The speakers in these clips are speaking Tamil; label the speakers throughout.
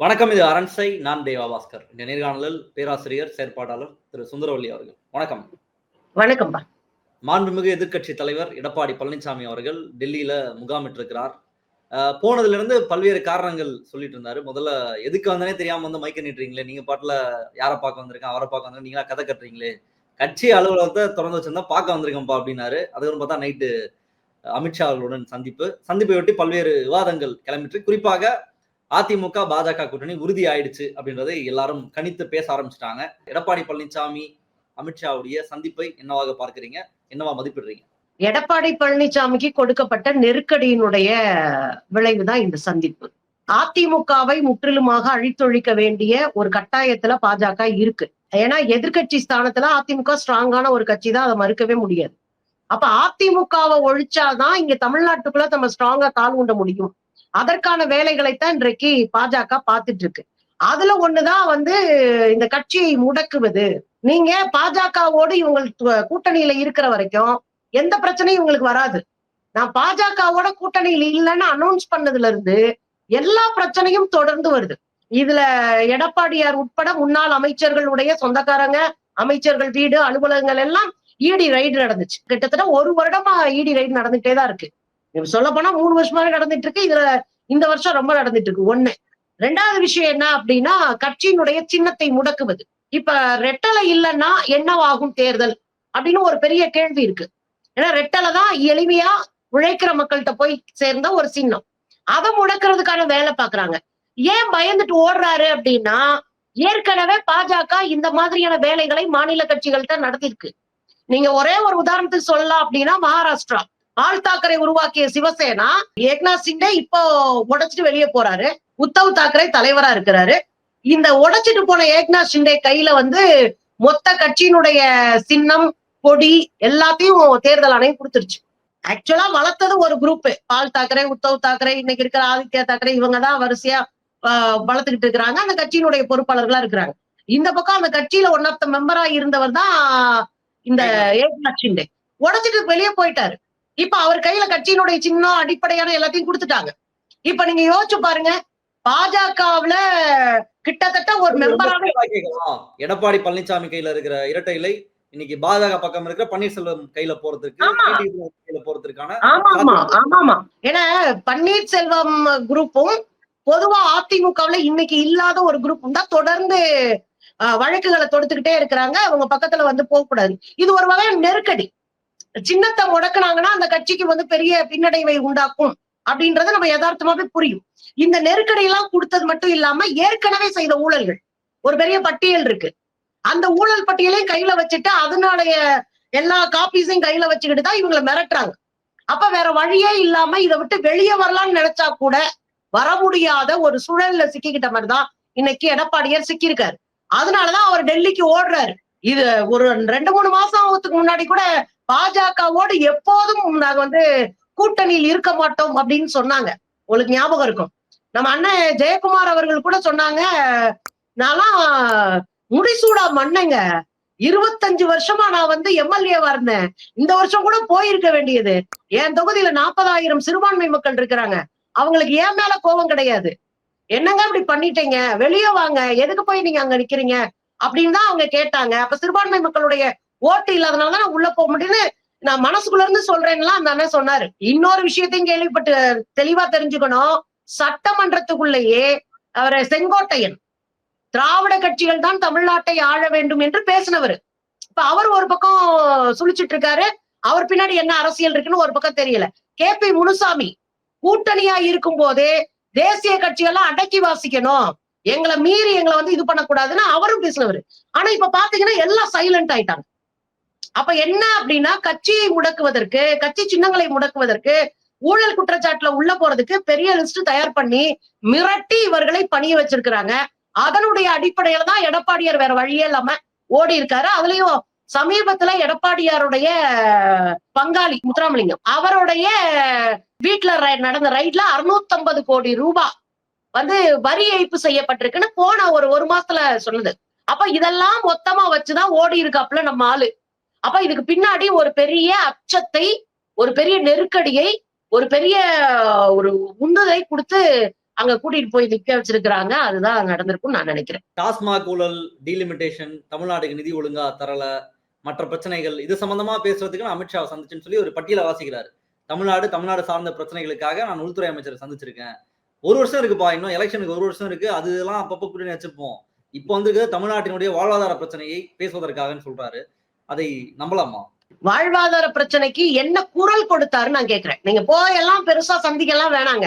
Speaker 1: வணக்கம் இது அரண்சை. நான் தேவா பாஸ்கர். இந்த நேர்காணலில் பேராசிரியர் செயற்பாட்டாளர் திரு சுந்தரவல்லி அவர்கள். வணக்கம்.
Speaker 2: வணக்கம்பா
Speaker 1: மாண்புமிகு எதிர்க்கட்சி தலைவர் எடப்பாடி பழனிசாமி அவர்கள் டெல்லியில முகாமிட்டிருக்கிறார். போனதுல இருந்து பல்வேறு காரணங்கள் சொல்லிட்டு இருந்தாரு. முதல்ல எதுக்கு வந்தனே தெரியாம வந்து மைக்க நீட்டுறீங்களே? நீங்க பாட்டுல யாரை பார்க்க வந்திருக்கேன் அவரை பார்க்க வந்திருக்கேன் நீங்களா கதை கட்டுறீங்களே? கட்சி அலுவலகத்தை திறந்து வச்சிருந்தா பார்க்க வந்திருக்கேன்ப்பா அப்படின்னாரு. அதுக்கப்புறம் பார்த்தா நைட்டு அமித்ஷா அவர்களுடன் சந்திப்பு. சந்திப்பை ஒட்டி பல்வேறு விவாதங்கள் கிளம்பிட்டு குறிப்பாக அதிமுக பாஜக கூட்டணி உறுதி ஆயிடுச்சு அப்படின்றதை எல்லாரும் கணித்து பேச ஆரம்பிச்சிட்டாங்க. எடப்பாடி பழனிசாமி அமித்ஷாவுடைய சந்திப்பை என்னவாக பார்க்கறீங்க? என்னவா மதிப்பிடுறீங்க?
Speaker 2: எடப்பாடி பழனிசாமிக்கு கொடுக்கப்பட்ட நெருக்கடியினுடைய விளைவுதான் இந்த சந்திப்பு. அதிமுகவை முற்றிலுமாக அழித்தொழிக்க வேண்டிய ஒரு கட்டாயத்துல பாஜக இருக்கு. ஏன்னா எதிர்க்கட்சி ஸ்தானத்துல அதிமுக ஸ்ட்ராங்கான ஒரு கட்சி தான் அதை மறுக்கவே முடியாது. அப்ப அதிமுகவை ஒழிச்சாதான் இங்க தமிழ்நாட்டுக்குள்ள நம்ம ஸ்ட்ராங்கா கால் உண்ட முடியும். அதற்கான வேலைகளைத்தான் இன்றைக்கு பாஜக பார்த்துட்டு இருக்கு. அதுல ஒண்ணுதான் வந்து இந்த கட்சியை முடக்குவது. நீங்க பாஜகவோடு இவங்க கூட்டணியில இருக்கிற வரைக்கும் எந்த பிரச்சனையும் இவங்களுக்கு வராது. நான் பாஜகவோட கூட்டணியில் இல்லைன்னு அனௌன்ஸ் பண்ணதுல இருந்து எல்லா பிரச்சனையும் தொடர்ந்து வருது. இதுல எடப்பாடியார் உட்பட முன்னாள் அமைச்சர்களுடைய சொந்தக்காரங்க அமைச்சர்கள் வீடு அலுவலகங்கள் எல்லாம் இடி ரைடு நடந்துச்சு. கிட்டத்தட்ட ஒரு வருடமா இடி ரைடு நடந்துட்டே தான் இருக்கு. சொல்ல போனா மூணு வருஷமாவே நடந்துட்டு இருக்கு இதுல இந்த வருஷம் ரொம்ப நடந்துட்டு இருக்கு ஒண்ணு. ரெண்டாவது விஷயம் என்ன அப்படின்னா கட்சியினுடைய சின்னத்தை முடக்குவது. இப்ப ரெட்டலை இல்லைன்னா என்னவாகும் தேர்தல் அப்படின்னு ஒரு பெரிய கேள்வி இருக்கு. ஏன்னா ரெட்டலை தான் எளிமையா உழைக்கிற மக்கள்கிட்ட போய் சேர்ந்த ஒரு சின்னம். அதை முடக்கிறதுக்கான வேலை பாக்குறாங்க ஏன் பயந்துட்டு ஓடுறாரு அப்படின்னா ஏற்கனவே பாஜக இந்த மாதிரியான வேலைகளை மாநில கட்சிகள்கிட்ட நடத்திருக்கு நீங்க ஒரே ஒரு உதாரணத்துக்கு சொல்லலாம் அப்படின்னா மகாராஷ்டிரா. ஆள் தாக்கரே உருவாக்கிய சிவசேனா ஏக்நாத் சிண்டே இப்போ உடைச்சிட்டு வெளியே போறாரு. உத்தவ் தாக்கரே தலைவரா இருக்கிறாரு. இந்த உடைச்சிட்டு போன ஏக்நாத் ஷிண்டே கையில வந்து மொத்த கட்சியினுடைய சின்னம் கொடி எல்லாத்தையும் தேர்தல் ஆணையம் கொடுத்துருச்சு. ஆக்சுவலா வளர்த்தது ஒரு குரூப் பால் தாக்கரே உத்தவ் தாக்கரே இன்னைக்கு இருக்கிற ஆதித்யா தாக்கரே இவங்க தான் வரிசையா வளர்த்துக்கிட்டு இருக்கிறாங்க. அந்த கட்சியினுடைய பொறுப்பாளர்களா இருக்கிறாங்க. இந்த பக்கம் அந்த கட்சியில ஒன் ஆஃப் த மெம்பரா இருந்தவர் தான் இந்த ஏக்நாத் ஷிண்டே உடைச்சிட்டு வெளியே போயிட்டாரு. இப்ப அவர் கையில கட்சியினுடைய சின்னம் அடிப்படையான எல்லாத்தையும் கொடுத்துட்டாங்க. இப்ப நீங்க யோசிச்சு பாருங்க பாஜகவுல கிட்டத்தட்ட ஒரு
Speaker 1: கேட்கலாம். எடப்பாடி பழனிசாமி கையில இருக்கிற இரட்டை இலை இன்னைக்கு பாஜக பக்கம் இருக்கிற பன்னீர்செல்வம் கையில போறதுக்கு கையில போறதுக்கான
Speaker 2: ஆமா ஆமா ஆமா ஆமா ஏன்னா பன்னீர்செல்வம் குரூப்பும் பொதுவா அதிமுகவுல இன்னைக்கு இல்லாத ஒரு குரூப்பும் தான் தொடர்ந்து வழக்குகளை தொடுத்துக்கிட்டே இருக்கிறாங்க. அவங்க பக்கத்துல வந்து போக கூடாது இது ஒரு வகை நெருக்கடி. சின்னத்தை முடக்கினாங்கன்னா அந்த கட்சிக்கு வந்து பெரிய பின்னடைவை உண்டாக்கும் அப்படின்றது நம்ம யதார்த்தமாவே புரியும். இந்த நெருக்கடி எல்லாம் கொடுத்தது மட்டும் இல்லாம ஏற்கனவே செய்த ஊழல்கள். ஒரு பெரிய பட்டியல் இருக்கு. அந்த ஊழல் பட்டியலையும் கையில வச்சுட்டு அதனுடைய எல்லா காப்பீஸையும் கையில வச்சுக்கிட்டு தான் இவங்களை மிரட்டுறாங்க. அப்ப வேற வழியே இல்லாம இதை விட்டு வெளியே வரலாம்னு நினைச்சா கூட வர முடியாத ஒரு சூழல்ல சிக்கிக்கிட்ட மாதிரிதான் இன்னைக்கு எடப்பாடியார் சிக்கியிருக்காரு. அதனாலதான் அவர் டெல்லிக்கு ஓடுறாரு. இது ஒரு ரெண்டு மூணு மாசத்துக்கு முன்னாடி கூட பாஜகவோடு எப்போதும் நாங்க வந்து கூட்டணியில் இருக்க மாட்டோம் அப்படின்னு சொன்னாங்க. உங்களுக்கு ஞாபகம் இருக்கும். நம்ம அண்ணன் ஜெயக்குமார் அவர்கள் கூட சொன்னாங்க நான்லாம் முடிசூடா மண்ணங்க. இருபத்தஞ்சு வருஷமா நான் வந்து எம்எல்ஏவா இருந்தேன். இந்த வருஷம் கூட போயிருக்க வேண்டியது. என் தொகுதியில நாற்பதாயிரம் சிறுபான்மை மக்கள் இருக்கிறாங்க. அவங்களுக்கு ஏன் மேல கோபம் கிடையாது. என்னங்க இப்படி பண்ணிட்டீங்க? வெளியே வாங்க. எதுக்கு போய் நீங்க அங்க நிக்கிறீங்க? அப்படின்னு தான் அவங்க கேட்டாங்க. அப்ப சிறுபான்மை மக்களுடைய ஓட்டு இல்லாதனால நான் உள்ள போக முடியும்னு நான் மனசுக்குள்ள இருந்து சொல்றேன்னா அந்த அண்ணன் சொன்னாரு. இன்னொரு விஷயத்தையும் கேள்விப்பட்டு தெளிவா தெரிஞ்சுக்கணும். சட்டமன்றத்துக்குள்ளேயே அவரை செங்கோட்டையன் திராவிட கட்சிகள் தான் தமிழ்நாட்டை ஆழ வேண்டும் என்று பேசினவர். இப்ப அவர் ஒரு பக்கம் சுழிச்சிட்டு இருக்காரு. அவர் பின்னாடி என்ன அரசியல் இருக்குன்னு ஒரு பக்கம் தெரியல. கே. பி. முனுசாமி கூட்டணியா இருக்கும் போதே தேசிய கட்சியெல்லாம் அடக்கி வாசிக்கணும். எங்களை மீறி எங்களை வந்து இது பண்ணக்கூடாதுன்னு அவரும் பேசினவர். ஆனா இப்ப பாத்தீங்கன்னா எல்லாம் சைலண்ட் ஆயிட்டாங்க. அப்ப என்ன அப்படின்னா கட்சியை முடக்குவதற்கு கட்சி சின்னங்களை முடக்குவதற்கு ஊழல் குற்றச்சாட்டுல உள்ள போறதுக்கு பெரிய லிஸ்ட் தயார் பண்ணி மிரட்டி இவர்களை பணிய வச்சிருக்கிறாங்க. அதனுடைய அடிப்படையில தான் எடப்பாடியார் வேற வழியே இல்லாம ஓடி இருக்காரு. அதுலயும் சமீபத்துல எடப்பாடியாருடைய பங்காளி முத்துராமலிங்கம் அவருடைய வீட்டுல நடந்த ரைட்ல 650 கோடி ரூபாய் வந்து வரி ஏய்ப்பு செய்யப்பட்டிருக்குன்னு போன ஒரு ஒரு மாசத்துல சொன்னது. அப்ப இதெல்லாம் மொத்தமா வச்சுதான் ஓடி இருக்காப்புல நம்ம ஆளு. அப்ப இதுக்கு பின்னாடி ஒரு பெரிய அச்சத்தை ஒரு பெரிய நெருக்கடியை ஒரு பெரிய ஒரு உந்துதை கொடுத்து அங்க கூட்டிட்டு போய் நிக்க வச்சிருக்கிறாங்க. அதுதான் நடந்திருக்கும்னு நான் நினைக்கிறேன்.
Speaker 1: டாஸ்மாக் ஊழல் டீலிமிட்டேஷன் தமிழ்நாடுக்கு நிதி ஒழுங்கா தரல மற்ற பிரச்சனைகள் இது சம்பந்தமா பேசுறதுக்கு நான் அமித்ஷாவை சந்திச்சுன்னு சொல்லி ஒரு பட்டியலை வாசிக்கிறாரு. தமிழ்நாடு தமிழ்நாடு சார்ந்த பிரச்சனைகளுக்காக நான் உள்துறை அமைச்சரை சந்திச்சிருக்கேன். ஒரு வருஷம் இருக்குப்பா இன்னும் எலெக்ஷனுக்கு ஒரு வருஷம் இருக்கு. அதெல்லாம் அப்பப்போ கூட்டி வச்சுப்போம். இப்போ வந்து தமிழ்நாட்டினுடைய வாழ்வாதார பிரச்சனையை பேசுவதற்காகன்னு சொல்றாரு. அதை நம்பலாமா?
Speaker 2: வாழ்வாதார பிரச்சனைக்கு என்ன குரல் கொடுத்தாருன்னு நான் கேக்குறேன். நீங்க போயெல்லாம் பெருசா சந்திக்கலாம் வேணாங்க.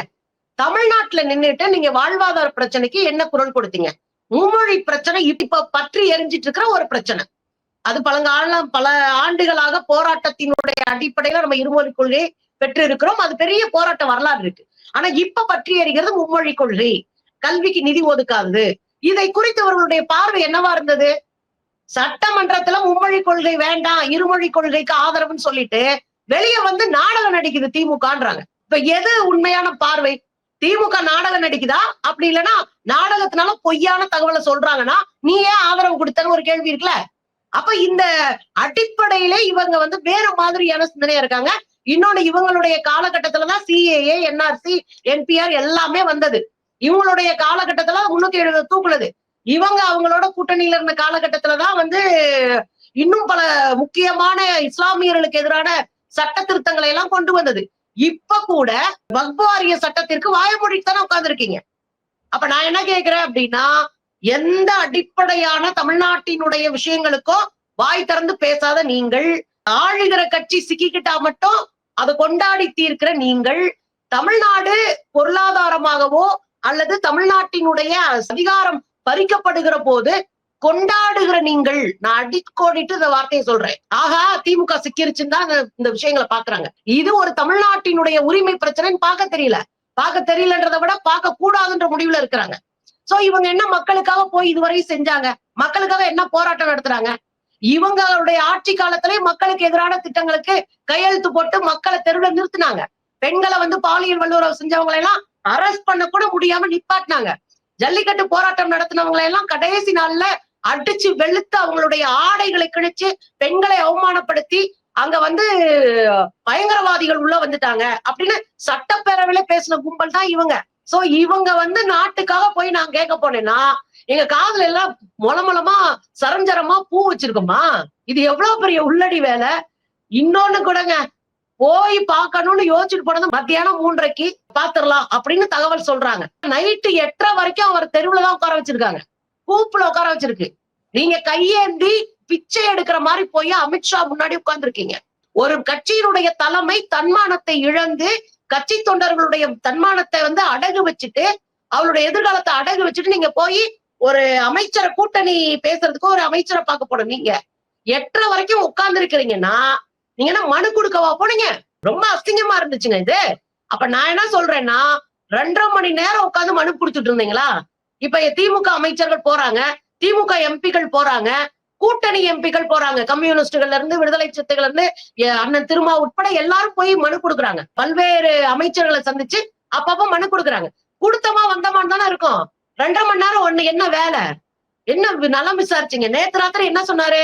Speaker 2: தமிழ்நாட்டுல நின்னுட்டு நீங்க வாழ்வாதார பிரச்சனைக்கு என்ன குரல் கொடுத்தீங்க? மும்மொழி பிரச்சனை இப்ப பற்றி எரிஞ்சிட்டு இருக்கிற ஒரு பிரச்சனை. அது பழங்காலம் பல ஆண்டுகளாக போராட்டத்தினுடைய அடிப்படையில நம்ம இருமொழி கொள்கை பெற்று இருக்கிறோம் அது பெரிய போராட்ட வரலாறு இருக்கு. ஆனா இப்ப பற்றி எறிகிறது மும்மொழி கொள்கை. கல்விக்கு நிதி ஒதுக்காது இதை குறித்து அவர்களுடைய பார்வை என்னவா இருந்தது? சட்டமன்றத்துல மும்மொழி கொள்கை வேண்டாம் இருமொழி கொள்கைக்கு ஆதரவுன்னு சொல்லிட்டு வெளியே வந்து நாடகம் நடிக்குது திமுகன்றாங்க. இப்ப எது உண்மையான பார்வை? திமுக நாடகம் நடிக்குதா? அப்படி இல்லைன்னா நாடகத்தினால பொய்யான தகவலை சொல்றாங்கன்னா நீ ஏன் ஆதரவு கொடுத்தன்னு ஒரு கேள்வி இருக்குல்ல? அப்ப இந்த அடிப்படையில இவங்க வந்து வேற மாதிரியான சிந்தனையா இருக்காங்க. இன்னொன்னு இவங்களுடைய காலகட்டத்துலதான் சிஏஏ என்ஆர்சி என்பிஆர் எல்லாமே வந்தது. இவங்களுடைய காலகட்டத்துல முன்னூத்தி எழுபது தூக்குனது. இவங்க அவங்களோட கூட்டணியில இருந்த காலகட்டத்துலதான் வந்து இன்னும் பல முக்கியமான இஸ்லாமியர்களுக்கு எதிரான சட்ட திருத்தங்களை எல்லாம் கொண்டு வந்தது. இப்ப கூட வக்பு வாரிய சட்டத்திற்கு வாயமொழித்தானே உட்கார்ந்துருக்கீங்க. அப்ப நான் என்ன கேக்குறேன் அப்படின்னா எந்த அடிப்படையான தமிழ்நாட்டினுடைய விஷயங்களுக்கோ வாய் திறந்து பேசாத நீங்கள் ஆளுகிற கட்சி சிக்கிக்கிட்டா மட்டும் அதை கொண்டாடி தீர்க்கிற நீங்கள் தமிழ்நாடு பொருளாதாரமாகவோ அல்லது தமிழ்நாட்டினுடைய அதிகாரம் பறிக்கப்படுகிற போது கொண்டாடுகிற நீங்கள் நான் அடிக்கோடிட்டு இந்த வார்த்தையை சொல்றேன். ஆகா திமுக சிக்கிருச்சுன்னு தான் இந்த- இந்த விஷயங்களை பாக்குறாங்க. இது ஒரு தமிழ்நாட்டினுடைய உரிமை பிரச்சனைன்னு பார்க்க தெரியல. பார்க்க தெரியலன்றதை விட பார்க்க கூடாதுன்ற முடிவுல இருக்கிறாங்க. சோ இவங்க என்ன மக்களுக்காக போய் இதுவரை செஞ்சாங்க? மக்களுக்காக என்ன போராட்டம் நடத்துறாங்க? இவங்களுடைய ஆட்சி காலத்திலே மக்களுக்கு எதிரான திட்டங்களுக்கு கையெழுத்து போட்டு மக்களை தெருவில் நிறுத்தினாங்க. பெண்களை வந்து பாலியல் வல்லுறவு செஞ்சவங்களை எல்லாம் அரெஸ்ட் பண்ண கூட முடியாம நிப்பாட்டினாங்க. ஜல்லிக்கட்டு போராட்டம் நடத்தினவங்களை எல்லாம் கடைசி நாள்ல அடிச்சு வெளுத்து அவங்களுடைய ஆடைகளை கிழிச்சு பெண்களை அவமானப்படுத்தி அங்க வந்து பயங்கரவாதிகள் உள்ள வந்துட்டாங்க அப்படின்னு சட்டப்பேரவையில பேசின கும்பல் தான் இவங்க. சோ இவங்க வந்து நாட்டுக்காக போய் நான் கேட்க போனேன்னா எங்க காதுல எல்லாம் மொளமொளமா சரஞ்சரமா பூ வச்சிருக்கோமா? இது எவ்வளவு பெரிய உள்ளடி வேலை? இன்னொன்னு கூடங்க. போய் பார்க்கணும்னு யோசிச்சுட்டு போனது மத்தியானம் மூன்றரைக்கு பாத்துரலாம் அப்படின்னு தகவல் சொல்றாங்க. நைட்டு எட்டரை வரைக்கும் அவர் தெருவுல தான் உட்கார வச்சிருக்காங்க. கூப்புல உட்கார வச்சிருக்கு. நீங்க கையேந்தி பிச்சை எடுக்கிற மாதிரி போய் அமித்ஷா முன்னாடி உட்கார்ந்துருக்கீங்க. ஒரு கட்சியினுடைய தலைமை தன்மானத்தை இழந்து கட்சி தொண்டர்களுடைய தன்மானத்தை வந்து அடகு வச்சுட்டு அவளுடைய எதிர்காலத்தை அடகு வச்சுட்டு நீங்க போய் ஒரு அமைச்சரை கூட்டணி பேசுறதுக்கு ஒரு அமைச்சரை பார்க்க போனோம் நீங்க எட்டரை வரைக்கும் உட்கார்ந்து இருக்கிறீங்கன்னா நீங்க என்ன மனு கொடுக்கவா போனீங்க? ரொம்ப அசிங்கமா இருந்துச்சுங்க இது. அப்ப நான் என்ன சொல்றேன்னா ரெண்டரை மணி நேரம் உட்கார்ந்து மனு கொடுத்துட்டு இருந்தீங்களா? இப்ப திமுக அமைச்சர்கள் போறாங்க திமுக எம்பிக்கள் போறாங்க கூட்டணி எம்பிக்கள் போறாங்க. கம்யூனிஸ்டுகள்ல இருந்து விடுதலை சிறுத்தைகள் இருந்து அண்ணன் திருமா உட்பட எல்லாரும் போய் மனு கொடுக்குறாங்க. பல்வேறு அமைச்சர்களை சந்திச்சு அப்பப்ப மனு கொடுக்குறாங்க. கொடுத்தமா வந்தமான்னு தானே இருக்கும். ரெண்டரை மணி நேரம் ஒண்ணு என்ன வேலை? என்ன நலம் விசாரிச்சீங்க? நேத்து ராத்திரி என்ன சொன்னாரு?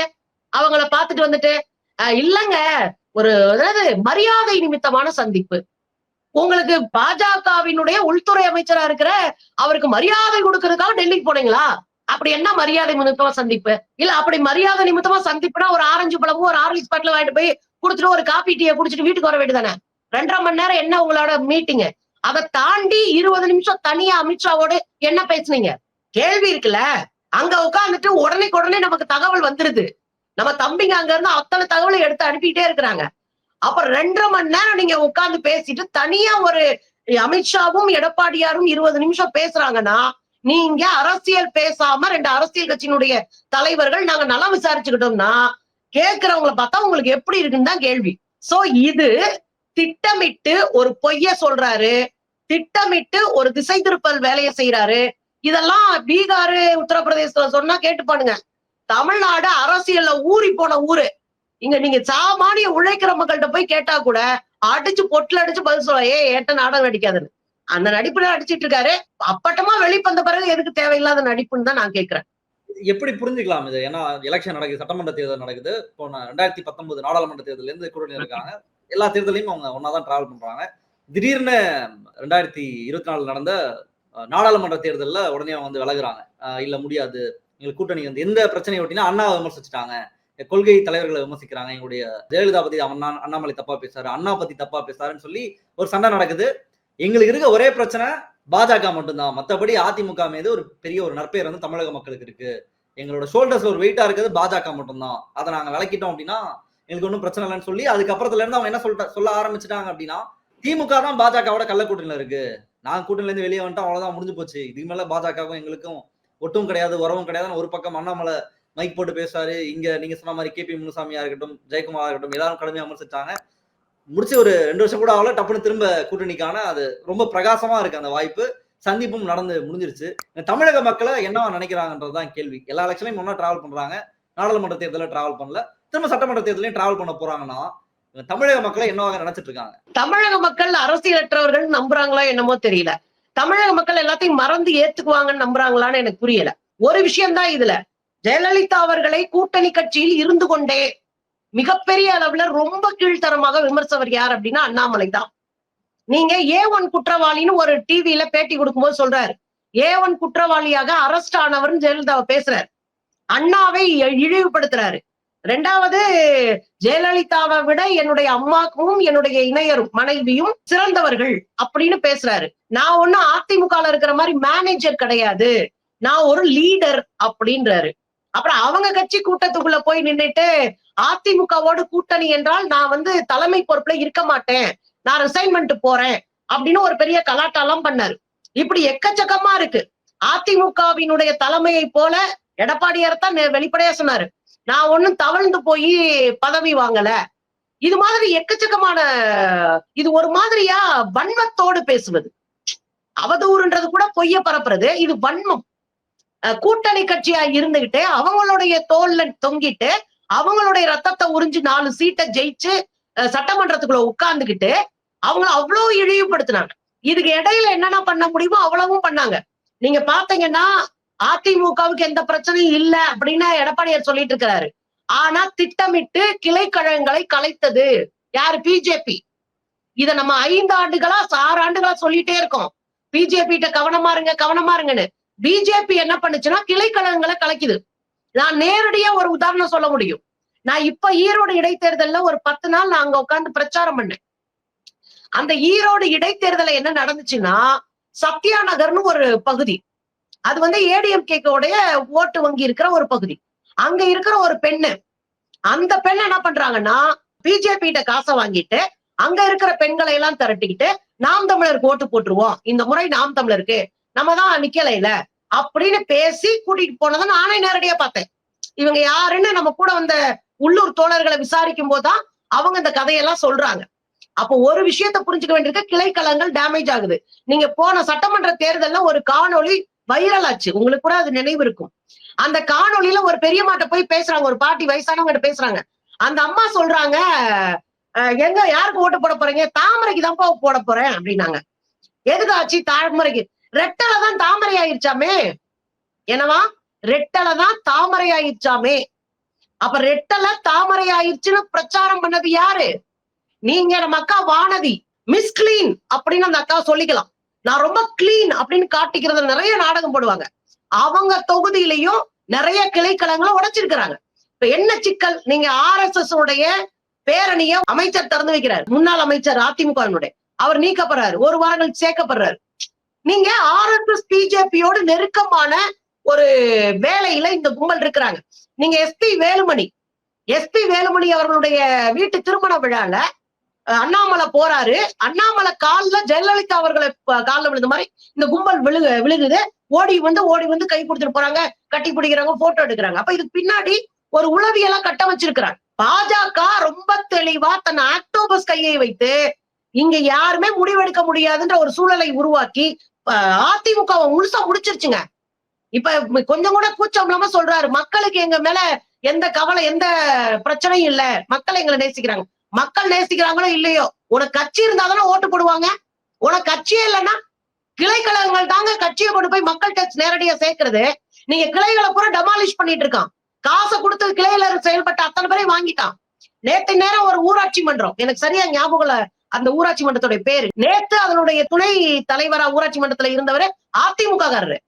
Speaker 2: அவங்கள பாத்துட்டு வந்துட்டு இல்லங்க. ஒரு அதாவது மரியாதை நிமித்தமான சந்திப்பு. உங்களுக்கு பாஜகவினுடைய உள்துறை அமைச்சரா இருக்கிற அவருக்கு மரியாதை கொடுக்கறதுக்காக டெல்லிக்கு போனீங்களா? அப்படி என்ன மரியாதை நிமித்தமா சந்திப்பு? இல்ல அப்படி மரியாதை நிமித்தமா சந்திப்புனா ஒரு ஆரஞ்சு பழமும் ஒரு ஆரஞ்சு பாட்டில வாங்கிட்டு போய் குடுத்துட்டு ஒரு காப்பி டீயை குடிச்சிட்டு வீட்டுக்கு வர வேண்டியதானே ரெண்டரை மணி நேரம் என்ன உங்களோட மீட்டிங் அதை தாண்டி இருபது நிமிஷம் தனியா அமித்ஷாவோடு என்ன பேசுனீங்க? கேள்வி இருக்குல்ல. அங்க உட்கார்ந்துட்டு உடனே உடனே நமக்கு தகவல் வந்துருது. நம்ம தம்பிங்க அங்க இருந்து அத்தனை தகவலை எடுத்து அனுப்பிட்டே இருக்கிறாங்க. அப்புறம் ரெண்டரை மணி நேரம் நீங்க உட்கார்ந்து பேசிட்டு தனியா ஒரு அமித்ஷாவும் எடப்பாடியாரும் இருபது நிமிஷம் பேசுறாங்கன்னா நீங்க அரசியல் பேசாம ரெண்டு அரசியல் கட்சியினுடைய தலைவர்கள் நாங்க நல்லா விசாரிச்சுக்கிட்டோம்னா கேக்குறவங்கள பார்த்தா உங்களுக்கு எப்படி இருக்குன்னு தான் கேள்வி. சோ இது திட்டமிட்டு ஒரு பொய்ய சொல்றாரு திட்டமிட்டு ஒரு திசை திருப்பல் வேலையை செய்யறாரு இதெல்லாம் பீகாரு உத்தரப்பிரதேசத்துல சொன்னா கேட்டு பாருங்க தமிழ்நாடு அரசியல்ல ஊறி போன ஊரு. இங்க நீங்க சாமானிய உழைக்கிற மக்கள்கிட்ட போய் கேட்டா கூட அடிச்சு பொட்டில் அடிச்சு பதில் சொல்ல ஏ ஏட்ட நாடகம் நடிக்காதுன்னு. அந்த நடிப்புல அடிச்சிட்டு இருக்காரு. அப்பட்டமா வெளிப்பந்த பிறகு எதுக்கு தேவையில்லாத நடிப்புன்னு தான் நான் கேட்கிறேன்
Speaker 1: எப்படி புரிஞ்சுக்கலாம் இது? ஏன்னா எலெக்ஷன் நடக்குது சட்டமன்ற தேர்தல் நடக்குது. இப்போ ரெண்டாயிரத்தி பத்தொன்பது நாடாளுமன்ற தேர்தல இருந்து கூட்டணி இருக்காங்க. எல்லா தேர்தலையும் அவங்க ஒன்னாதான் டிராவல் பண்றாங்க. திடீர்னு ரெண்டாயிரத்தி இருபத்தி நாலு நடந்த நாடாளுமன்ற தேர்தல்ல உடனே அவங்க வந்து விலகுறாங்க. இல்ல முடியாது. எங்களுக்கு கூட்டணி வந்து எந்த பிரச்சனையை ஒட்டினா அண்ணா விமர்சிச்சிட்டாங்க. கொள்கை தலைவர்களை விமர்சிக்கிறாங்க. எங்களுடைய ஜெயலலிதா பத்தி அண்ணா அண்ணாமலை தப்பா பேசுறாரு அண்ணா பத்தி தப்பா பேசுறாருன்னு சொல்லி ஒரு சண்டை நடக்குது. எங்களுக்கு இருக்க ஒரே பிரச்சனை பாஜக மட்டும்தான். மற்றபடி அதிமுக மீது ஒரு பெரிய ஒரு நற்பெயர் வந்து தமிழக மக்களுக்கு இருக்கு. எங்களோட ஷோல்டர்ஸ்ல ஒரு வெயிட்டா இருக்கிறது பாஜக மட்டும்தான். அதை நாங்க விளக்கிட்டோம் அப்படின்னா எங்களுக்கு ஒன்றும் பிரச்சனை இல்லைன்னு சொல்லி அதுக்கப்புறத்துல இருந்து அவங்க என்ன சொல்லிட்ட சொல்ல ஆரம்பிச்சிட்டாங்க அப்படின்னா திமுக தான் பாஜகவோட கள்ள கூட்டணியில இருக்கு. நாங்க கூட்டணில இருந்து வெளியே வந்துட்டோம் அவ்வளவுதான் முடிஞ்சு போச்சு. இதுக்கு மேல பாஜகவும் எங்களுக்கும் ஒட்டும் கிடையாது உறவும் கிடையாதுன்னு ஒரு பக்கம் அண்ணாமலை மைக் போட்டு பேசுவாரு. இங்க நீங்க சொன்ன மாதிரி கேபி முனுசாமியா இருக்கட்டும் ஜெயக்குமாரா இருக்கட்டும் எல்லாரும் கடுமையா விமர்சிச்சாங்க முடிச்சு ஒரு ரெண்டு வருஷம் கூட ஆகல டப்புன்னு திரும்ப கூட்டணிக்கான அது ரொம்ப பிரகாசமா இருக்கு அந்த வாய்ப்பு. சந்திப்பும் நடந்து முடிஞ்சிருச்சு. தமிழக மக்களை என்னவா நினைக்கிறாங்கன்றதுதான் கேள்வி. எல்லா எலெக்ஷனையும் ஒன்னா டிராவல் பண்றாங்க. நாடாளுமன்ற தேர்தலில் டிராவல் பண்ணல. திரும்ப சட்டமன்ற தேர்தலையும் டிராவல் பண்ண போறாங்கன்னா தமிழக மக்களை என்னவாக நினைச்சிட்டு இருக்காங்க?
Speaker 2: தமிழக மக்கள் அரசியலற்றவர்கள் நம்புறாங்களா என்னமோ தெரியல. தமிழக மக்கள் எல்லாத்தையும் மறந்து ஏத்துக்குவாங்கன்னு நம்புறாங்களான்னு எனக்கு புரியல. ஒரு விஷயம்தான் இதுல. ஜெயலலிதா அவர்களை கூட்டணி கட்சியில் இருந்து கொண்டே மிகப்பெரிய அளவுல ரொம்ப கீழ்த்தரமாக விமர்சவர் யார் அப்படின்னா அண்ணாமலை தான். நீங்க ஏ ஒன் குற்றவாளின்னு ஒரு டிவியில பேட்டி கொடுக்கும்போது சொல்றாரு. ஏ ஒன் குற்றவாளியாக அரஸ்ட் ஆனவர்னு ஜெயலலிதாவை பேசுறாரு. அண்ணாவை இழிவுபடுத்துறாரு. ரெண்டாவது ஜெயலலிதாவை விட என்னுடைய அம்மாக்கும் என்னுடைய இணையரும் மனைவியும் சிறந்தவர்கள் அப்படின்னு பேசுறாரு. நான் ஒண்ணும் அதிமுக இருக்கிற மாதிரி மேனேஜர் கிடையாது. நான் ஒரு லீடர் அப்படின்றாரு. அப்புறம் அவங்க கட்சி கூட்டத்துக்குள்ள போய் நின்னுட்டு அதிமுகவோடு கூட்டணி என்றால் நான் வந்து தலைமை பொறுப்புல இருக்க மாட்டேன். நான் ரிசைன்மெண்ட் போறேன் அப்படின்னு ஒரு பெரிய கலாட்டாலாம் பண்ணாரு. இப்படி எக்கச்சக்கமா இருக்கு. அதிமுகவினுடைய தலைமையை போல எடப்பாடியார் தான் வெளிப்படையா சொன்னாரு. நான் ஒண்ணும் தவழ்ந்து போய் பதவி வாங்கல. இது மாதிரி எக்கச்சக்கமான இது ஒரு மாதிரியா வன்மத்தோடு பேசுவது. அவதூறுன்றது கூட பொய்ய பரப்புறது. இது வன்மம். அஹ் கூட்டணி கட்சியா இருந்துகிட்டு அவங்களுடைய தோல்ல தொங்கிட்டு அவங்களுடைய ரத்தத்தை உறிஞ்சு நாலு சீட்டை ஜெயிச்சு அஹ் சட்டமன்றத்துக்குள்ள உட்கார்ந்துகிட்டு அவங்கள அவ்வளவு இழிவுபடுத்தினாங்க. இதுக்கு இடையில என்னென்ன பண்ண முடியுமோ அவ்வளவும் பண்ணாங்க. நீங்க பாத்தீங்கன்னா அதிமுகவுக்கு எந்த பிரச்சனையும் இல்ல அப்படின்னு எடப்பாடியார் சொல்லிட்டு இருக்கிறாரு. ஆனா திட்டமிட்டு கிளைக்கழகங்களை கலைத்தது யாரு? பிஜேபி. இத நம்ம ஐந்து ஆண்டுகளா ஆறு ஆண்டுகளா சொல்லிட்டே இருக்கோம். பிஜேபி கிட்ட கவனமா இருங்க கவனமா இருங்கன்னு. பிஜேபி என்ன பண்ணுச்சுன்னா கிளைக்கழகங்களை கலைக்குது. நான் நேரடியா ஒரு உதாரணம் சொல்ல முடியும். நான் இப்ப ஈரோடு இடைத்தேர்தல்ல ஒரு பத்து நாள் நான் அங்க உட்கார்ந்து பிரச்சாரம் பண்ணேன். அந்த ஈரோடு இடைத்தேர்தல என்ன நடந்துச்சுன்னா சத்யா நகர்னு ஒரு பகுதி. அது வந்து ஏடிஎம்கேக்கோடைய ஓட்டு வங்கி இருக்கிற ஒரு பகுதி. அங்க இருக்கிற ஒரு பெண்ணு. அந்த பெண் என்ன பண்றாங்கன்னா பிஜேபி கிட்ட காசை வாங்கிட்டு அங்க இருக்கிற பெண்களை எல்லாம் திரட்டிக்கிட்டு நாம் தமிழருக்கு ஓட்டு போட்டுருவோம். இந்த முறை நாம் தமிழருக்கு. நம்ம தான் நிக்கலைல அப்படின்னு பேசி கூட்டிட்டு போனதை நானே நேரடியா பார்த்தேன். இவங்க யாருன்னு நம்ம கூட வந்த உள்ளூர் தோழர்களை விசாரிக்கும் போதுதான் அவங்க இந்த கதையெல்லாம் சொல்றாங்க. அப்போ ஒரு விஷயத்த புரிஞ்சுக்க வேண்டியிருக்க. கிளைக்கலங்கள் டேமேஜ் ஆகுது. நீங்க போன சட்டமன்ற தேர்தல்ல ஒரு காணொளி வைரல் ஆச்சு. உங்களுக்கு கூட அது நினைவு இருக்கும். அந்த காணொளியில ஒரு பெரியம்மாட்ட போய் பேசுறாங்க. ஒரு பாட்டி வயசானவங்க பேசுறாங்க. அந்த அம்மா சொல்றாங்க அஹ், எங்க யாருக்கு ஓட்டு போட போறீங்க? தாமரைக்கு தான்ப்பா போட போறேன் அப்படின்னாங்க. எதுக்கு ஆச்சு? தாமரைக்கு. ரெட்டலை தான் தாமரை ஆயிருச்சாமே. என்னவா? ரெட்டலை தான் தாமரை ஆயிடுச்சாமே அப்ப ரெட்டலை தாமரை ஆயிடுச்சுன்னு பிரச்சாரம் பண்ணது யாரு? நீங்க நம்ம அக்கா வானதி. மிஸ் கிளீன் அப்படின்னு அந்த அக்கா சொல்லிக்கலாம். நான் ரொம்ப கிளீன் அப்படின்னு காட்டிக்கிறது நிறைய நாடகம் போடுவாங்க. அவங்க தொகுதியிலையும் நிறைய கிளைக்கலங்களை உடைச்சிருக்கிறாங்க. இப்ப என்ன சிக்கல்? நீங்க ஆர் எஸ் எஸ் உடைய பேரணிய அமைச்சர் திறந்து வைக்கிறார். முன்னாள் அமைச்சர் அதிமுகவினுடைய. அவர் நீக்கப்படுறாரு. ஒரு வாரங்கள் சேர்க்கப்படுறாரு. நீங்க ஆர் எஸ் எஸ் பிஜேபியோடு நெருக்கமான ஒரு வேலையில இந்த கும்பல் இருக்கிறாங்க. நீங்க எஸ்பி வேலுமணி. எஸ்பி வேலுமணி அவர்களுடைய வீட்டு திருமண விழால அண்ணாமலை போறாரு. அண்ணாமலை கால்ல ஜெயலலிதா அவர்களை காலில் கால்ல விழுந்த மாதிரி இந்த கும்பல் விழுகு விழுகுது. ஓடி வந்து ஓடி வந்து கை கொடுத்துட்டு போறாங்க. கட்டி பிடிக்கிறாங்க போட்டோ எடுக்கிறாங்க. அப்ப இதுக்கு பின்னாடி ஒரு உளவியெல்லாம் கட்ட வச்சிருக்கிறாங்க பாஜக ரொம்ப தெளிவா தன் ஆக்டோபஸ் கையை வைத்து இங்க யாருமே முடிவெடுக்க முடியாதுன்ற ஒரு சூழலை உருவாக்கி அஹ், அதிமுகவை முழுசா முடிச்சிருச்சுங்க. இப்ப கொஞ்சம் கூட கூச்சம் இல்லாம சொல்றாரு. மக்களுக்கு எங்க மேல எந்த கவலை எந்த பிரச்சனையும் இல்ல. மக்கள் எங்களை நேசிக்கிறாங்க. மக்கள் நேசிக்கிறாங்களோ இல்லையோ? உனக்கு கட்சி இருந்தா தானே ஓட்டு போடுவாங்க? உனக்கு கட்சியே இல்லைன்னா கிளைக்கழகங்கள் தாங்க கட்சியை கொண்டு போய் மக்கள்கிட்ட நேரடியா சேர்க்கறது. நீங்க கிளைகளை பூரா டெமாலிஷ் பண்ணிட்டு இருக்கான். காசை கொடுத்து கிளையில செயல்பட்ட அத்தனை பேரையும் வாங்கிட்டான். நேத்து நேரம் ஒரு ஊராட்சி மன்றம் எனக்கு சரியா ஞாபகம் இல்ல அந்த ஊராட்சி மன்றத்துடைய பேரு. நேத்து அதனுடைய துணை தலைவரா ஊராட்சி மன்றத்துல இருந்தவர் அதிமுக காரரு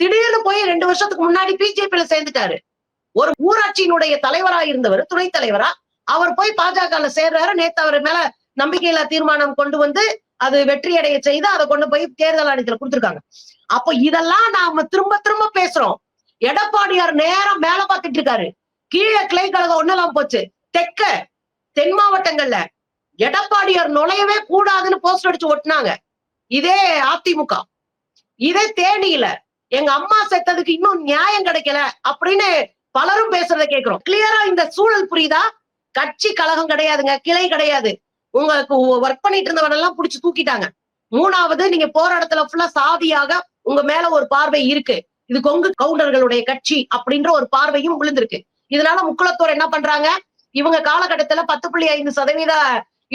Speaker 2: திடீர்னு போய் ரெண்டு வருஷத்துக்கு முன்னாடி பிஜேபியில சேர்ந்துட்டாரு. ஒரு ஊராட்சியினுடைய தலைவரா இருந்தவர் துணைத் தலைவரா அவர் போய் பாஜக சேர்றாரு. நேத்து அவர் மேல நம்பிக்கையில்லா தீர்மானம் கொண்டு வந்து அது வெற்றியடைய செய்து அதை கொண்டு போய் தேர்தல் ஆணையத்துல கொடுத்துருக்காங்க. அப்போ இதெல்லாம் நாம திரும்ப திரும்ப பேசுறோம். எடப்பாடியார் நேரம் மேல பாத்துட்டு இருக்காரு. கீழே கிளை கழகம் ஒன்னெல்லாம் போச்சு. தெற்க தென் மாவட்டங்கள்ல எடப்பாடியார் நுழையவே கூடாதுன்னு போஸ்டர் அடிச்சு ஒட்டினாங்க. இதே அதிமுக. இதே தேனியில எங்க அம்மா செத்ததுக்கு இன்னும் நியாயம் கிடைக்கல அப்படின்னு பலரும் பேசுறத கேக்குறோம். கிளியரா இந்த சூழல் புரியுதா? கட்சி கழகம் கிடையாதுங்க கிளை கிடையாது. உங்களுக்கு ஒர்க் பண்ணிட்டு இருந்தவனெல்லாம் புடிச்சு தூக்கிட்டாங்க. மூணாவது நீங்க போற இடத்துல ஃபுல்லா சாதியாக உங்க மேல ஒரு பார்வை இருக்கு. இது கொங்கு கவுண்டர்களுடைய கட்சி அப்படின்ற ஒரு பார்வையும் விழுந்திருக்கு. இதனால முக்குளத்தோர் என்ன பண்றாங்க? இவங்க காலகட்டத்துல பத்து புள்ளி ஐந்து சதவீத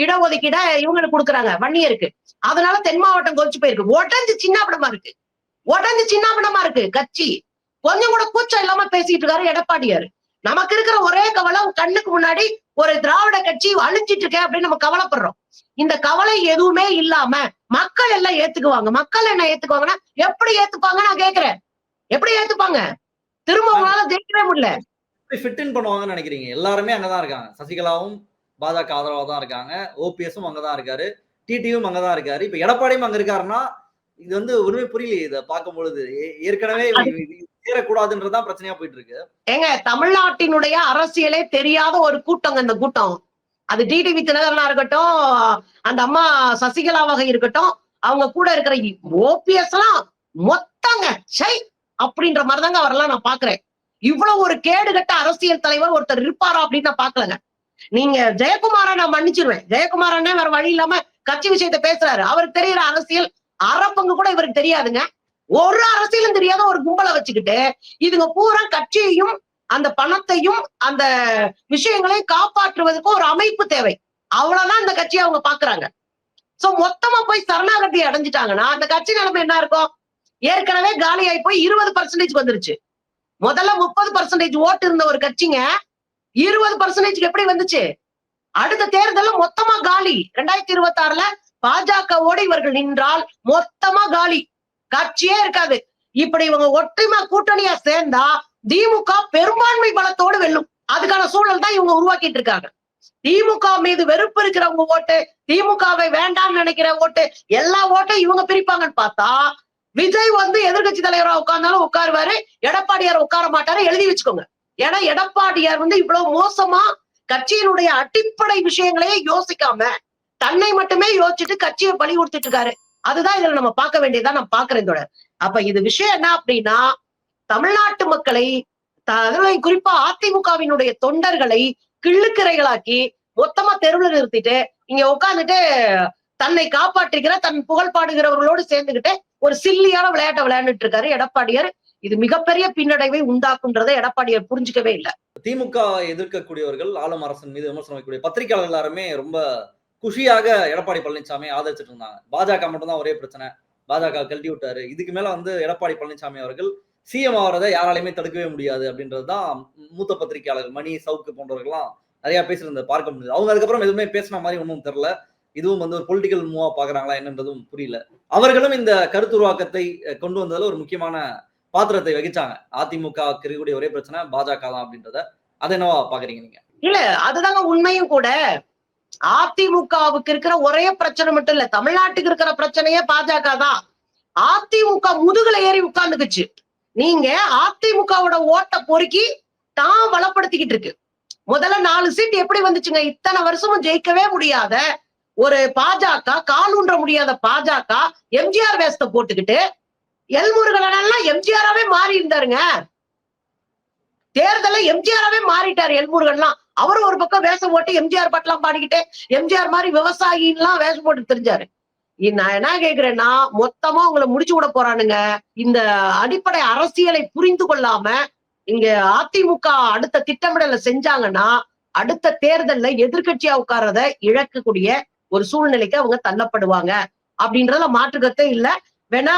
Speaker 2: இடஒதுக்கீட இவங்களுக்கு கொடுக்குறாங்க வன்னியருக்கு. அதனால தென் மாவட்டம் கொதிச்சு போயிருக்கு. உடஞ்சு சின்னாபடமா இருக்கு. உடஞ்சு சின்னாபடமா இருக்கு கட்சி. கொஞ்சம் கூட கூச்சம் இல்லாம பேசிட்டு இருக்காரு எடப்பாடியாரு. நமக்கு இருக்கிற ஒரே கவலை கண்ணுக்கு முன்னாடி ஒரு திராவிட கட்சி அழிஞ்சிட்டு இருக்கே அப்படின்னு நம்ம கவலைப்படுறோம். இந்த கவலை எதுவுமே இல்லாம மக்கள் எல்லாம் ஏத்துக்குவாங்க. மக்கள் என்ன ஏத்துக்குவாங்கன்னா எப்படி ஏத்துப்பாங்க நான் கேக்குறேன். எப்படி ஏத்துப்பாங்க? திரும்ப உங்களால ஜெயிக்கவே முடியல.
Speaker 1: ஃபிட் இன் பண்ணுவாங்கன்னு நினைக்கிறீங்க. எல்லாருமே அங்கதான் இருக்காங்க. சசிகலாவும் பாஜக ஆதரவா தான் இருக்காங்க. ஓபிஎஸும் அங்கதான் இருக்காரு. டிடியும் அங்கதான் இருக்காரு. இப்ப எடப்பாடியும் அங்க இருக்காருன்னா இது வந்து ஒண்ணுமே புரியலையே இதை பார்க்கும் பொழுது ஏற்கனவே சேரக்கூடாதுன்றதான் பிரச்சனையா போயிட்டு இருக்கு
Speaker 2: ஏங்க தமிழ்நாட்டினுடைய அரசியலே தெரியாத ஒரு கூட்டங்க இந்த கூட்டம். அது டிடிவி தினகரனா இருக்கட்டும் அந்த அம்மா சசிகலாவாக இருக்கட்டும் அவங்க கூட இருக்கிற ஓபிஎஸ் எல்லாம் மொத்தங்க சை அப்படின்ற மாதிரிதாங்க அவரெல்லாம் நான் பாக்குறேன். இவ்வளவு ஒரு கேடுகட்ட அரசியல் தலைவர் ஒருத்தர் இருப்பாரா அப்படின்னு நான் பாக்கலங்க. நீங்க ஜெயக்குமாரை நான் மன்னிச்சிருவேன். ஜெயக்குமாரனே வேற வழி இல்லாம கட்சி விஷயத்த பேசுறாரு. அவருக்கு தெரியுற அரசியல் அரப்பங்க கூட இவருக்கு தெரியாதுங்க. ஒரு அரசியலும் தெரியாத ஒரு கும்பலை வச்சுக்கிட்டு இதுங்க பூரா கட்சியையும் அந்த பணத்தையும் அந்த விஷயங்களையும் காப்பாற்றுவதற்கு ஒரு அமைப்பு தேவை. அவ்வளவுதான் அந்த கட்சியை அவங்க பாக்குறாங்க. சோ மொத்தமா போய் சரணாகதி அடைஞ்சிட்டாங்கன்னா அந்த கட்சி நிலைமை என்ன இருக்கும்? ஏற்கனவே காலியாகி போய் இருபது பர்சன்டேஜ் வந்துருச்சு. முதல்ல முப்பது பர்சன்டேஜ் ஓட்டு இருந்த ஒரு கட்சிங்க இருபது பர்சன்டேஜ் எப்படி வந்துச்சு? அடுத்த தேர்தல்ல மொத்தமா காலி. ரெண்டாயிரத்தி இருபத்தி ஆறுல பாஜகவோடு இவர்கள் நின்றால் மொத்தமா காலி. கட்சியே இருக்காது. இப்படி இவங்க ஒற்றுமை கூட்டணியா சேர்ந்தா திமுக பெரும்பான்மை பலத்தோடு வெல்லும். அதுக்கான சூழல் தான் இவங்க உருவாக்கிட்டு இருக்காங்க. திமுக மீது வெறுப்பு இருக்கிறவங்க ஓட்டு திமுகவை வேண்டாம்னு நினைக்கிற ஓட்டு எல்லா ஓட்டும் இவங்க பிரிப்பாங்கன்னு பார்த்தா விஜய் வந்து எதிர்கட்சி தலைவரா உட்கார்ந்தாலும் உட்காருவாரு எடப்பாடியார் உட்கார மாட்டாரு எழுதி வச்சுக்கோங்க. ஏன்னா எடப்பாடியார் வந்து இவ்வளவு மோசமா கட்சியினுடைய அடிப்படை விஷயங்களையே யோசிக்காம தன்னை மட்டுமே யோசிச்சுட்டு கட்சியை பலி கொடுத்துட்டு இருக்காரு. அதுதான் இதுல நம்ம பார்க்க வேண்டியதா நான் பாக்குறேன் தொடர் அப்ப இது விஷயம் என்ன அப்படின்னா தமிழ்நாட்டு மக்களை குறிப்பா அதிமுகவினுடைய தொண்டர்களை கிள்ளுக்கிரைகளாக்கி மொத்தமா தெருவுல நிறுத்திட்டு இங்க உட்கார்ந்துட்டு தன்னை காப்பாற்றுகிற தன் புகழ் பாடுகிறவர்களோடு சேர்ந்துகிட்டு ஒரு சில்லியான விளையாட்டை விளையாண்டுட்டு இருக்காரு எடப்பாடியார். இது மிகப்பெரிய பின்னடைவை உண்டாக்குன்றதை எடப்பாடியார் புரிஞ்சுக்கவே இல்லை.
Speaker 1: திமுக எதிர்க்கக்கூடியவர்கள் ஆளும் அரசன் மீது விமர்சனம் வைக்கக்கூடிய பத்திரிகையாளர் எல்லாருமே ரொம்ப குஷியாக எடப்பாடி பழனிசாமி ஆதரிச்சிட்டு இருந்தாங்க பாஜக மட்டும்தான் ஒரே பிரச்சனை. பாஜக கழட்டி விட்டாரு. இதுக்கு மேல வந்து எடப்பாடி பழனிசாமி அவர்கள் சிஎம் ஆகிறத யாராலையுமே தடுக்கவே முடியாது அப்படின்றதுதான் மூத்த பத்திரிகையாளர்கள் மணி சவுக்கு போன்றவர்கள்லாம் நிறைய பேசியிருந்த பார்க்க முடியுது. அவங்க அதுக்கப்புறம் எதுவுமே பேசின மாதிரி ஒன்றும் தெரியல. இதுவும் வந்து ஒரு பொலிட்டிக்கல் மூவா பாக்குறாங்களா என்னன்றதும் புரியல. அவர்களும் இந்த கருத்துருவாக்கத்தை உருவாக்கத்தை கொண்டு வந்ததுல ஒரு முக்கியமான பாத்திரத்தை வகிச்சாங்க. அதிமுக இருக்கக்கூடிய ஒரே பிரச்சனை பாஜக தான் அப்படின்றத. அதை என்னவா பாக்குறீங்க நீங்க?
Speaker 2: இல்ல அதுதாங்க உண்மையும் கூட. அதிமுகவுக்கு இருக்கிற ஒரே பிரச்சனை மட்டும் இல்ல தமிழ்நாட்டுக்கு இருக்கிற பிரச்சனையே பாஜக தான். அதிமுக முதுகுல ஏறி உட்கார்ந்துக்குச்சு. நீங்க அதிமுகவோட ஓட்ட பொறுக்கி தான் வளப்படுத்திக்கிட்டு இருக்கு. முதல்ல நாலு சீட் எப்படி வந்துச்சுங்க? இத்தனை வருஷமும் ஜெயிக்கவே முடியாத ஒரு பாஜக காலூன்ற முடியாத பாஜக எம்ஜிஆர் வேஷத்தை போட்டுக்கிட்டு எல்முருகன் எல்லாம் எம்ஜிஆராவே மாறி இருந்தாருங்க தேர்தல எம்ஜிஆராவே மாறிட்டாரு எல்முருகன்லாம் அவரும் ஒரு பக்கம் வேஷம் போட்டு எம்ஜிஆர் பாட்டெல்லாம் பாடிக்கிட்டு எம்ஜிஆர் மாதிரி விவசாயின்லாம் வேஷம் போட்டு தெரிஞ்சாரு. நான் என்ன கேக்குறேன்னா மொத்தமா உங்களை முடிச்சு விட போறானுங்க. இந்த அடிப்படை அரசியலை புரிந்து கொள்ளாம இங்க அதிமுக அடுத்த திட்டமிடல செஞ்சாங்கன்னா அடுத்த தேர்தல்ல எதிர்க்கட்சியா உட்கார்றத இழக்கக்கூடிய ஒரு சூழ்நிலைக்கு அவங்க தள்ளப்படுவாங்க. அப்படின்றதுல மாற்றுக்கத்தே இல்ல. வேணா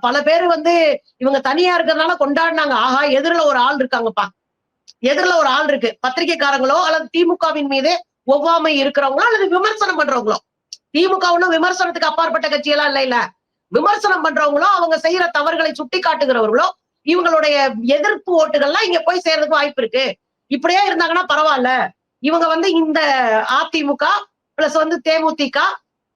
Speaker 2: பல பேர் வந்து இவங்க தனியா இருக்கிறதுனால கொண்டாடினாங்க. ஆஹா எதிரில ஒரு ஆள் இருக்காங்கப்பா. எதிரில ஒரு ஆள் இருக்கு. பத்திரிகைக்காரங்களோ அல்லது திமுகவின் மீது ஒவ்வாமை இருக்கிறவங்களோ அல்லது விமர்சனம் பண்றவங்களோ. திமுக ஒன்றும் விமர்சனத்துக்கு அப்பாற்பட்ட கட்சியெல்லாம் இல்ல இல்ல. விமர்சனம் பண்றவங்களோ அவங்க செய்யற தவறுகளை சுட்டி காட்டுகிறவர்களோ இவங்களுடைய எதிர்ப்பு ஓட்டுகள்லாம் இங்க போய் சேர்றதுக்கு வாய்ப்பு இருக்கு. இப்படியே இருந்தாங்கன்னா பரவாயில்ல. இவங்க வந்து இந்த அதிமுக பிளஸ் வந்து தேமுதிக.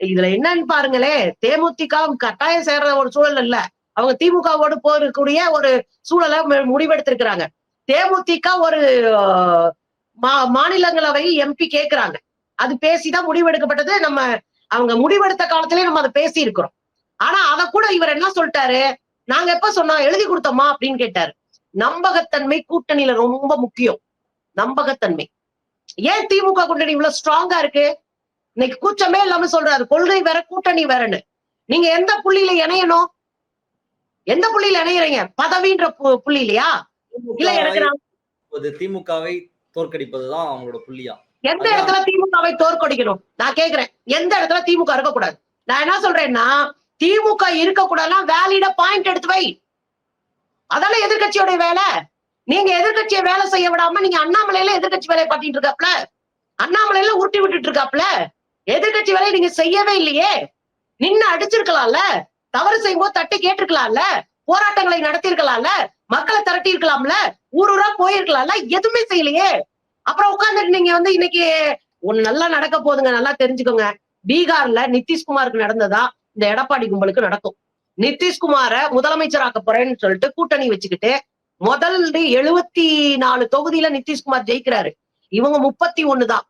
Speaker 2: இதுல என்னன்னு பாருங்களே தேமுதிக கட்டாயம் சேர்ற ஒரு சூழல் இல்ல. அவங்க திமுகவோடு போறக்கூடிய ஒரு சூழலை மு- முடிவெடுத்திருக்கிறாங்க. தேமுதிக ஒரு மா- மாநிலங்களவை எம்பி கேக்குறாங்க. அது பேசிதான் முடிவெடுக்கப்பட்டது. நம்ம அவங்க முடிவெடுத்த காலத்திலே நம்ம அதை பேசி இருக்கிறோம் ஆனா அத கூட இவர் என்ன சொல்லிட்டாரு? நாங்க எப்ப சொன்னோம் எழுதி கொடுத்தோமா அப்படின்னு கேட்டாரு. நம்பகத்தன்மை கூட்டணியில ரொம்ப முக்கியம். நம்பகத்தன்மை. ஏன் திமுக கூட்டணி இவ்வளவு ஸ்ட்ராங்கா இருக்கு? இன்னைக்கு கூச்சமே இல்லாம சொல்றாரு. கொள்கை வேற கூட்டணி வேறன்னு. நீங்க எந்த புள்ளியில இணையணும்? எந்த புள்ளியில இணையறீங்க? பதவின்ற பு-
Speaker 1: இல்லையா திமுகவை தோற்கடிப்பதுதான் அவங்களோட புள்ளியா?
Speaker 2: எந்த இடத்துல திமுகவை தோற்கடிக்கணும்? நான் கேக்குறேன். எந்த இடத்துல திமுக இருக்கக்கூடாது? நான் என்ன சொல்றேன்னா திமுக இருக்கக்கூடாதுன்னா வேலிட பாயிண்ட் எடுத்து வை. அதானே எதிர்க்கட்சியோட வேலை. நீங்க எதிர்க்கட்சியை வேலை செய்ய விடாம நீங்க அண்ணாமலையில எதிர்க்கட்சி வேலையை பாட்டிட்டு இருக்காப்ல? அண்ணாமலையில உருட்டி விட்டுட்டு இருக்காப்ல? எதிர்க்கட்சி வேலையை நீங்க செய்யவே இல்லையே. நின்னு அடிச்சிருக்கலாம்ல? தவறு செய்யும்போது தட்டி கேட்டிருக்கலாம்ல? போராட்டங்களை நடத்தியிருக்கலாம்ல? மக்களை திரட்டி இருக்கலாம்ல? ஊர் ஊரா போயிருக்கலாம்ல? எதுவுமே செய்யலையே. அப்புறம் உட்கார்ந்துட்டு நீங்க வந்து இன்னைக்கு ஒண்ணு நல்லா நடக்க போதுங்க நல்லா தெரிஞ்சுக்கோங்க. பீகார்ல நிதிஷ்குமாருக்கு நடந்ததா இந்த எடப்பாடி கும்பலுக்கு நடக்கும். நிதிஷ்குமார முதலமைச்சராக்க போறேன்னு சொல்லிட்டு கூட்டணி வச்சுக்கிட்டு முதல் எழுபத்தி நாலு தொகுதியில நிதிஷ்குமார் ஜெயிக்கிறாரு. இவங்க முப்பத்தி ஒண்ணுதான்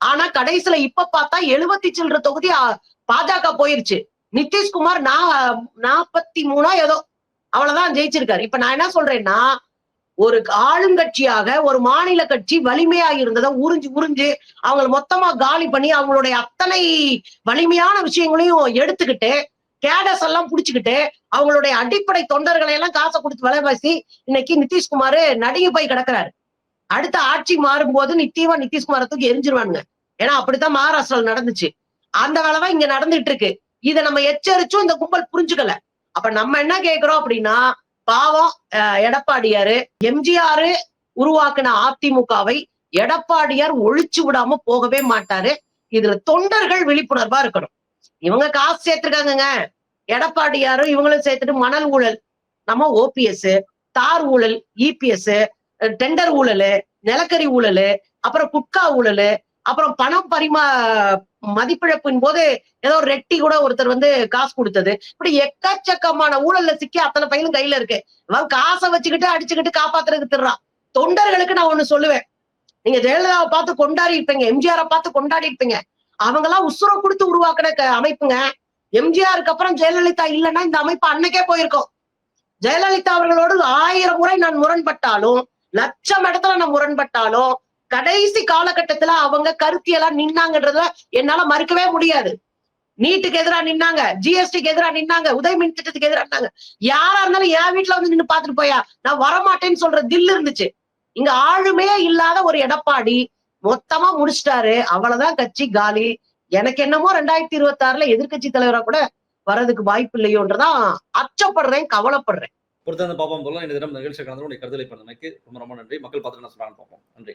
Speaker 2: ஆனா கடைசியில இப்ப பார்த்தா எழுபத்தி சில்லற தொகுதி பாஜக போயிருச்சு. நிதிஷ்குமார் நா நாற்பத்தி மூணா ஏதோ அவ்வளவுதான் ஜெயிச்சிருக்காரு. இப்ப நான் என்ன சொல்றேன்னா ஒரு ஆளுங்கட்சியாக ஒரு மாநில கட்சி வலிமையா இருந்ததை உறிஞ்சு உறிஞ்சு அவங்கள மொத்தமா காலி பண்ணி அவங்களுடைய அத்தனை வலிமையான விஷயங்களையும் எடுத்துக்கிட்டு கேடஸ் எல்லாம் புடிச்சுக்கிட்டு அவங்களுடைய அடிப்படை தொண்டர்களை எல்லாம் காசை கொடுத்து விலைவாசி இன்னைக்கு நிதிஷ்குமார் நடுங்கி போய் கிடக்குறாரு. அடுத்த ஆட்சி மாறும்போது நித்தியமா நிதிஷ்குமாரை தூக்கி எரிஞ்சிருவானுங்க. ஏன்னா அப்படித்தான் மகாராஷ்டிரால நடந்துச்சு. அந்த வேலைதான் இங்க நடந்துட்டு இருக்கு. இதை நம்ம எச்சரிச்சும் இந்த கும்பல் புரிஞ்சுக்கல. அப்ப நம்ம என்ன கேக்குறோம் அப்படின்னா பாவம் அஹ், எடப்பாடியாரு எம்ஜிஆர் உருவாக்குன அதிமுகவை எடப்பாடியார் ஒழிச்சு விடாம போகவே மாட்டாரு. இதுல தொண்டர்கள் விழிப்புணர்வா இருக்கணும். இவங்க காசு சேர்த்திருக்காங்கங்க. எடப்பாடியாரும் இவங்களும் சேர்த்துட்டு மணல் ஊழல் நம்ம ஓபிஎஸ் தார் ஊழல் இபிஎஸ் டெண்டர் ஊழல் நிலக்கரி ஊழல் அப்புறம் குட்கா ஊழல் அப்புறம் பணம் பரிமா மதிப்பிழப்பின் போது ஏதோ ரெட்டி கூட ஒருத்தர் வந்து காசு கொடுத்தது. இப்படி எக்கச்சக்கமான ஊழல்ல சிக்கி அத்தனை பையனும் கையில இருக்கு. இவன் காசை வச்சுக்கிட்டு அடிச்சுக்கிட்டு காப்பாத்துறதுக்கு திருறான் தொண்டர்களுக்கு நான் ஒண்ணு சொல்லுவேன். நீங்க ஜெயலலிதாவை பார்த்து கொண்டாடி இருப்பீங்க. எம்ஜிஆரை பார்த்து கொண்டாடி இருப்பீங்க. அவங்க எல்லாம் உசுர கொடுத்து உருவாக்குன அமைப்புங்க. எம்ஜிஆருக்கு அப்புறம் ஜெயலலிதா இல்லைன்னா இந்த அமைப்பு அன்னைக்கே போயிருக்கும். ஜெயலலிதா அவர்களோடு ஆயிரம் முறை நான் முரண்பட்டாலும் லட்சம் இடத்துல நான் முரண்பட்டாலும் கடைசி காலகட்டத்துல அவங்க கருத்தியெல்லாம் நின்னாங்கன்றத என்னால மறுக்கவே முடியாது. நீட்டுக்கு எதிரா நின்னாங்க ஜிஎஸ்டிக்கு எதிரா நின்னாங்க உதய மின் திட்டத்துக்கு எதிரா நின்னாங்க. யாரா இருந்தாலும் என் வீட்டுல வந்து நின்னு பாத்துட்டு போயா நான் வரமாட்டேன்னு சொல்ற தில் இருந்துச்சு. இங்க ஆளுமையே இல்லாத ஒரு எடப்பாடி மொத்தமா முடிச்சிட்டாரு. அவ்வளவுதான் கட்சி காலி. எனக்கு என்னமோ ரெண்டாயிரத்தி இருபத்தி ஆறுல எதிர்கட்சி தலைவரா கூட வர்றதுக்கு வாய்ப்பு இல்லையோன்றதான் அச்சப்படுறேன் கவலைப்படுறேன்.
Speaker 1: பொறுத்த பாப்போம் போல இந்த தினம் நிகழ்ச்சி கலந்து கருதலை பண்ணமைக்கு ரொம்ப ரொம்ப நன்றி. மக்கள் பார்த்து என்ன சொல்றாங்க பார்ப்போம். நன்றி.